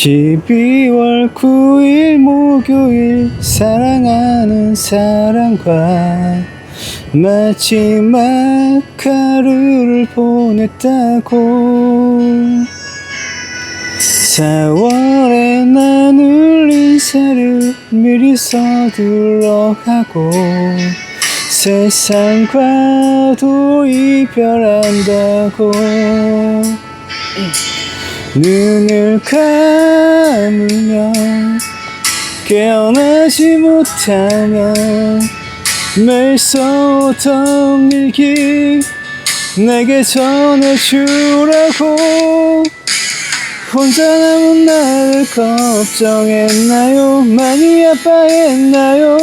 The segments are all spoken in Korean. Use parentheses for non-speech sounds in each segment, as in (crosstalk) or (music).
12월 9일 목요일 사랑하는 사람과 마지막 하루를 보냈다고. 4월에 나눌 인사를 미리 서둘러 하고 세상과도 이별한다고 눈을 감으면 깨어나지 못하면 써오던 일기 내게 전해주라고. 혼자 남은 나를 걱정했나요? 많이 아파했나요?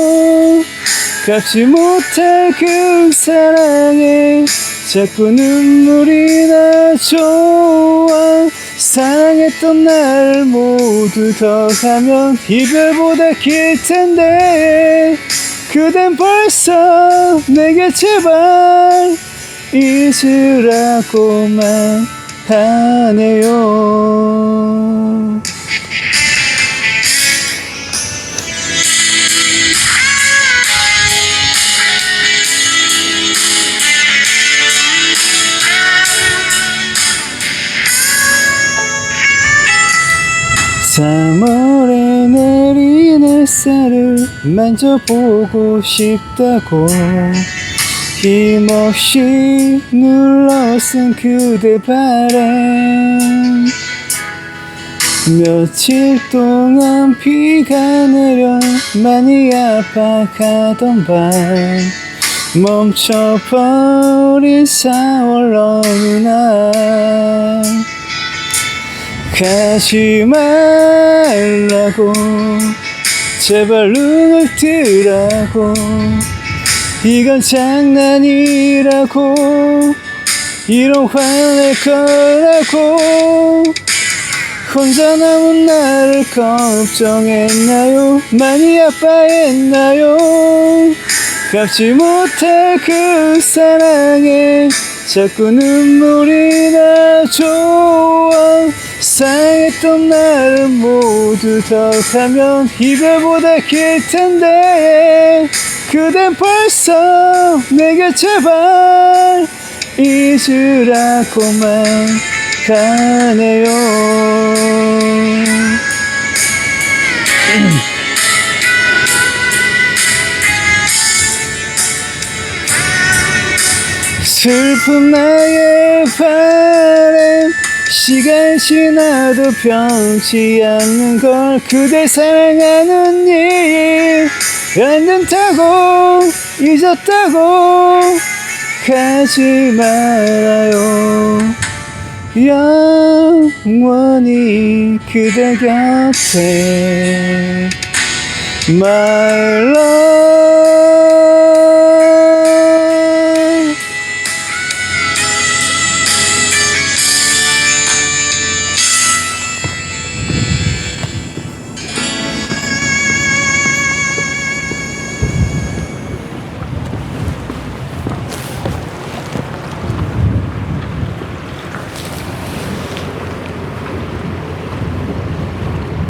갚지 못할 그 사랑에 자꾸 눈물이 나죠 사랑했던 날 모두 더하면 이별보다 길 텐데 그댄 벌써 내게 제발 잊으라고만 하네요. 삼월에 내린 햇살을 만져보고 싶다고. 힘없이 눌러쓴 그대 바람. 며칠 동안 비가 내려 많이 아파가던 밤. 멈춰버린 4월 어느 날 가지 말라고. 제발 눈을 뜨라고. 이건 장난이라고. 이런 화낼 거라고. 혼자 남은 나를 걱정했나요? 많이 아파했나요? 갚지 못할 그 사랑에 자꾸 눈물이 나죠 사랑했던 나를 모두 더하면 이별보다 길 텐데 그댄 벌써 내게 제발 잊으라고만 가네요. (clears throat) 슬픈 나의 바람 시간 지나도 변치 않는 걸 그대 사랑하는 일. 않는다고 잊었다고 가지 말아요. 영원히 그대 곁에. My love